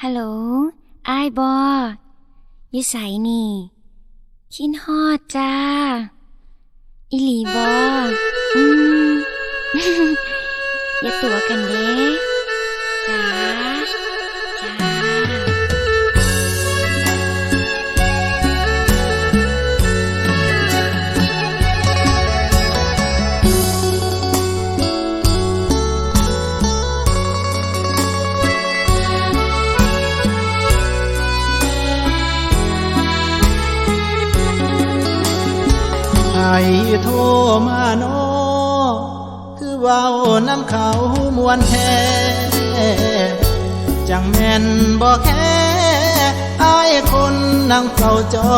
ฮัลโหลอายบอยิสัยนี่คินฮอดจ้า อิหลีบออืมอย่าตัวกันเด้ โทรมาโนคือเว้าน้ำเขามวนแท้จังแม่นบ่แค่ไอ้ายคนนั่งเฝ้าจอ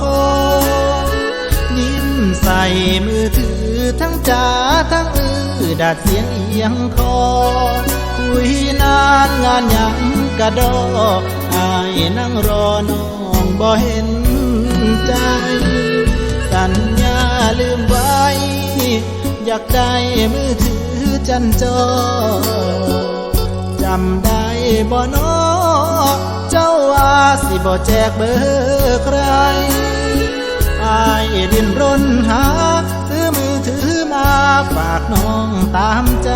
คอยยิ้มใส่มือถือทั้งจ้าทั้งอือดัดเสียงเอียงคอคุยนานงานยังกระดออายนั่งรอน้องบ่เห็นใจ ลืมไว้ อยากได้มือถือจันจอ จำได้บ่นอเจ้าว่าสิบ่แจกเบอร์ใครอายดินรนหา ซื้อมือถือมาฝากน้องตามใจ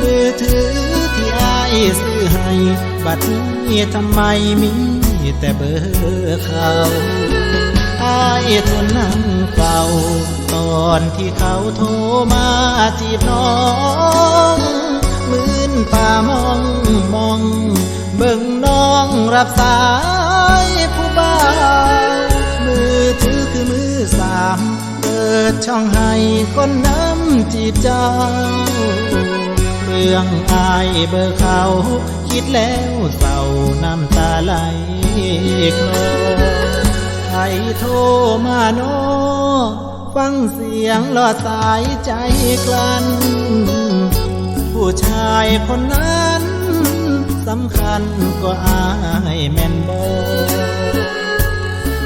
มือถือที่อายซื้อให้ บัดนี้ทำไมมีแต่เบอร์เขา ทนนั่งเฝ้าตอนที่เขาโทรมาจีบน้องมืนตามองมอง เบิ่งน้องรับสายผู้บ่าวมือถือคือมือสาม เปิดช่องให้คนน้ำจีบเจ้า เรื่องอายเบอร์เขา คิดแล้วเศร้าน้ำตาไหลคลอ โทรมาโน ฟังเสียงหลอสายใจกลั้น ผู้ชายคนนั้นสำคัญก็อายแม่นบอ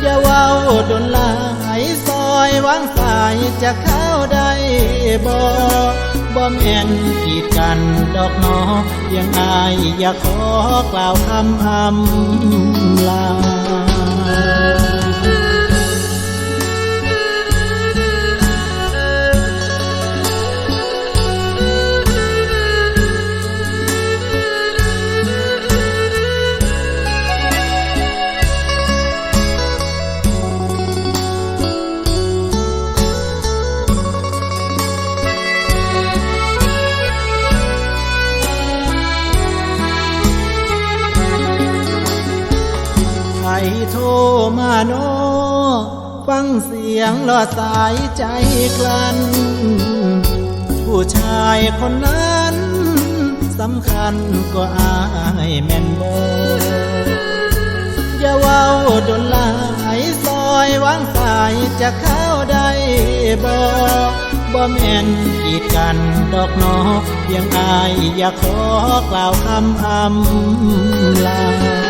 อย่าเว้าดนลายซอยวางสายจะเข้าได้บ่บ่แม่นกีดกันดอกนอยังอายอยากขอกล่าวคำอำลา โทรมาโน ฟังเสียงหลอสายใจกลั้น ผู้ชายคนนั้นสำคัญก็อายแม่นบอย่าเว้าดนลายซอยวางสายจะเข้าได้บ่บ่แม่นกีดกันดอกนอเพียงอาย อย่าขอกล่าวคำอำลา